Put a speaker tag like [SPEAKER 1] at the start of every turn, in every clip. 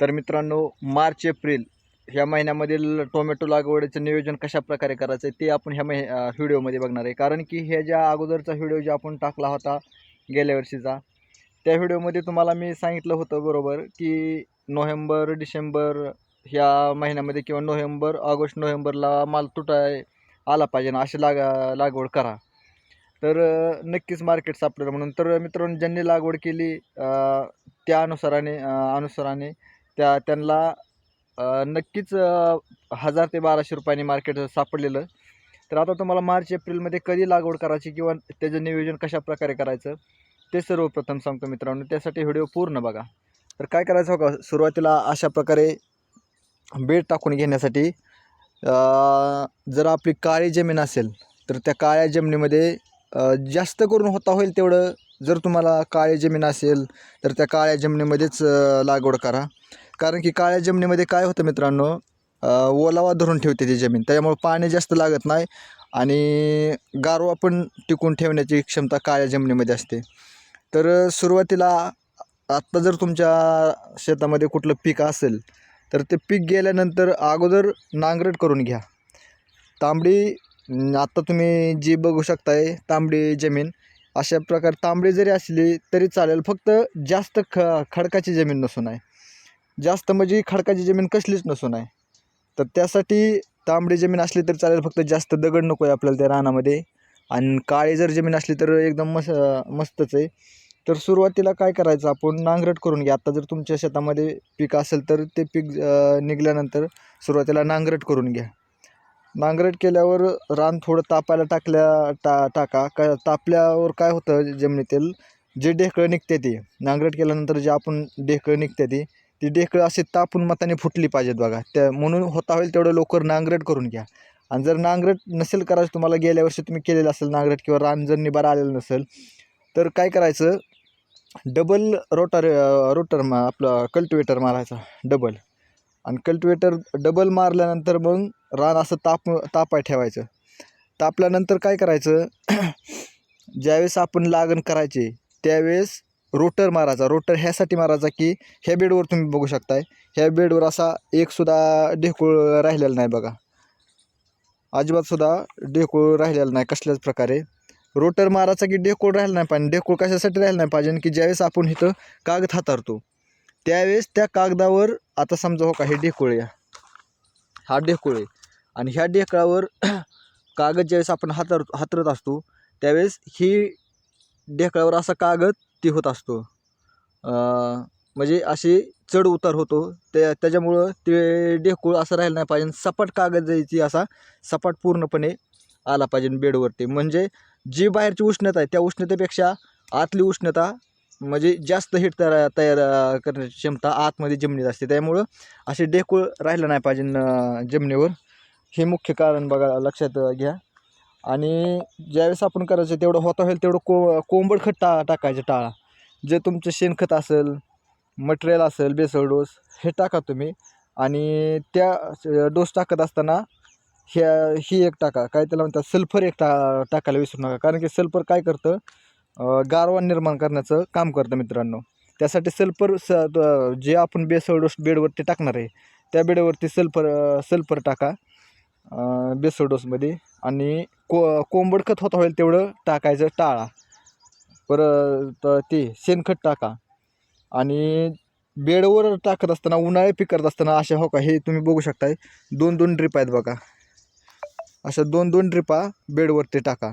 [SPEAKER 1] तर मित्रांनो March April ह्या महिन्यामधील टोमॅटो लागवडीचं नियोजन कशा प्रकारे करायचं आहे ते आपण ह्या महि व्हिडिओमध्ये बघणार आहे. कारण की ह्या ज्या अगोदरचा व्हिडिओ जो आपण टाकला होता गेल्या वर्षीचा त्या व्हिडिओमध्ये तुम्हाला मी सांगितलं होतं बरोबर की नोव्हेंबर डिसेंबर ह्या महिन्यामध्ये किंवा नोव्हेंबर ऑगस्ट नोव्हेंबरला माल तुटाय आला पाहिजे ना अशी लाग लागवड करा. तर नक्कीच मार्केट सापडेल म्हणून. तर मित्रांनो ज्यांनी लागवड केली त्या अनुसाराने अनुसराने अनुसाराने त्या त्यांना नक्कीच हजार ते बाराशे रुपयांनी मार्केट सापडलेलं. तर आता तुम्हाला मार्च एप्रिलमध्ये कधी लागवड करायची किंवा त्याचं नियोजन कशा प्रकारे करायचं ते सर्वप्रथम सांगतो मित्रांनो. त्यासाठी व्हिडिओ पूर्ण बघा. तर काय करायचं हो का? सुरुवातीला अशा प्रकारे बेड टाकून घेण्यासाठी जर आपली काळी जमीन असेल तर त्या काळ्या जमिनीमध्ये जास्त करून होता होईल तेवढं जर तुम्हाला काळी जमीन असेल तर त्या काळ्या जमिनीमध्येच लागवड करा. कारण की काळ्या जमिनीमध्ये काय होतं मित्रांनो ओलावा धरून ठेवते ती जमीन. त्याच्यामुळे पाणी जास्त लागत नाही आणि गारवा पण टिकून ठेवण्याची क्षमता काळ्या जमिनीमध्ये असते. तर सुरुवातीला आत्ता जर तुमच्या शेतामध्ये कुठलं पीक असेल तर ते पीक गेल्यानंतर अगोदर नांगरट करून घ्या. तांबडी आत्ता तुम्ही जी बघू शकताय तांबडी जमीन अशा प्रकारे तांबडी जरी असली तरी चालेल फक्त जास्त ख खडकाची जमीन नसून आहे. जास्त म्हणजे खडकाची जमीन कसलीच नसून आहे. तर त्यासाठी तांबडी जमीन असली तरी चालेल फक्त जास्त दगड नको आहे आपल्याला त्या रानामध्ये. आणि काळी जर जमीन असली तर एकदम मस्त मस्तच आहे. तर सुरुवातीला काय करायचं आपण नांगरट करून घ्या. आता जर तुमच्या शेतामध्ये पीक असेल तर ते पीक निघाल्यानंतर सुरुवातीला नांगरट करून घ्या. नांगरट केल्यावर रान थोडं तापायला टाकल्या टा टाका. का तापल्यावर काय होतं जमिनीतील? जे ढेकळं निघते ती. नांगरट केल्यानंतर जे आपण ढेकळं निघते ती ती ढेकळं असे तापून मताने फुटली पाहिजेत बघा. त्या म्हणून होता होईल तेवढं लवकर नांगरट करून घ्या. आणि जर नांगरट नसेल करायचं तुम्हाला गेल्या वर्षी तुम्ही केलेलं असेल नांगरट किंवा रान जर निबार आलेलं नसेल तर काय करायचं? डबल रोटर रोटर मा आपलं कल्टिवेटर मारायचा डबल. आणि कल्टिवेटर डबल मारल्यानंतर मग रान असं ताप तापाय ठेवायचं. तापल्यानंतर काय करायचं? ज्यावेळेस आपण लागण करायचे त्यावेळेस रोटर मारायचा. रोटर ह्यासाठी मारायचा की ह्या बेडवर तुम्ही बघू शकताय. ह्या बेडवर असा एकसुद्धा ढेकूळ राहिलेला नाही बघा. अजिबातसुद्धा ढेकूळ राहिलेला नाही कसल्याच प्रकारे. रोटर मारायचा की ढेकूळ राहिला नाही पाहिजे. ढेकूळ कशासाठी राहिला नाही पाहिजे? की ज्यावेळेस आपण इथं कागद हाताळतो त्यावेळेस त्या कागदावर आता समजा हो का हे ढेकूळ या. हा ढेकूळ आहे. आणि ह्या ढेकळावर कागद ज्यावेळेस आपण हातर हातरत असतो त्यावेळेस ही ढेकळावर असा कागद ती होत असतो. म्हणजे अशी चढ उतार होतो. त्या त्याच्यामुळं ते ढेकूळ असं राहिलं नाही पाहिजे. सपाट कागद जायची असा सपाट पूर्णपणे आला पाहिजे बेडवरती. म्हणजे जी बाहेरची उष्णता आहे त्या उष्णतेपेक्षा आतली उष्णता म्हणजे जास्त हिट तयार तयार करण्याची क्षमता आतमध्ये जमिनीत असते. त्यामुळं असे ढेकूळ राहिलं नाही पाहिजे जमिनीवर. हे मुख्य कारण बघा लक्षात घ्या. आणि ज्यावेळेस आपण करायचं तेवढं होता होईल तेवढं को कोंबड खत टा टाकायचं टाळा. जे तुमचं शेणखत असेल मटेरियल असेल बेसळ डोस हे टाका तुम्ही. आणि त्या डोस टाकत असताना ह्या ही एक टाका. काय त्याला म्हणतात सल्फर एक टा टाकायला विसरू नका. कारण की सल्फर काय करतं? गारवा निर्माण करण्याचं काम करतं मित्रांनो. त्यासाठी सल्फर स जे आपण बेसळ डोस बेडवरती टाकणार आहे त्या बेडवरती सल्फर सल्फर टाका. बेसळ डोसमध्ये आणि को कोंबड खत होता होईल तेवढं टाकायचं टाळा. परत ते शेणखत टाका. आणि बेडवर टाकत असताना उन्हाळे पीक करत असताना अशा हो का हे तुम्ही बघू शकताय. दोन दोन ड्रिप आहेत बघा. अशा दोन दोन ड्रिपा बेडवरती टाका.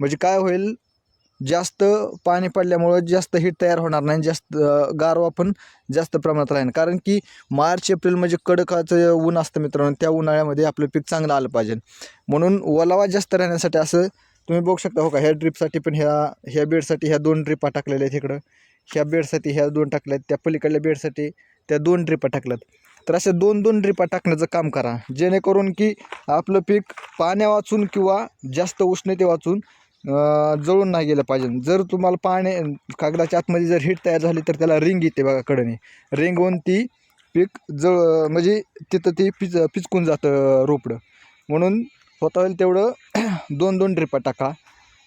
[SPEAKER 1] म्हणजे काय होईल जास्त पाणी पडल्यामुळं जास्त हीट तयार होणार नाही जास्त गारवा पण जास्त प्रमाणात राहील कारण की मार्च एप्रिल म्हणजे कडकाचं ऊन असतं मित्रांनो त्या उन्हाळ्यामध्ये आपलं पीक चांगलं आलं पाहिजे. म्हणून ओलावा जास्त राहण्यासाठी असं तुम्ही बघू शकता हो का ह्या ड्रीपसाठी पण ह्या ह्या बेडसाठी ह्या दोन ड्रिपा टाकलेल्या आहेत इकडं. ह्या बेडसाठी ह्या दोन टाकल्यात त्या पलीकडल्या बेडसाठी त्या दोन ड्रिपा टाकल्यात. तर अशा दोन दोन ड्रिपा टाकण्याचं काम करा. जेणेकरून की आपलं पीक पाण्या वाचून किंवा जास्त उष्णते वाचून जळून नाही गेलं पाहिजे. जर तुम्हाला पाणी कागदाच्या आतमध्ये जर हीट तयार झाली तर त्याला रिंग येते बघा कडने. रिंगवून ती पीक जळ म्हणजे तिथं ती पिच पिचकून जातं रोपडं. म्हणून होता होईल तेवढं दोन दोन ड्रिपा टाका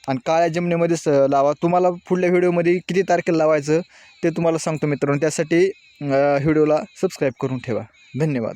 [SPEAKER 1] आणि काळ्या जमिनीमध्येच लावा. तुम्हाला पुढल्या व्हिडिओमध्ये किती तारखेला लावायचं ते तुम्हाला सांगतो मित्रांनो. त्यासाठी व्हिडिओला सबस्क्राईब करून ठेवा. धन्यवाद.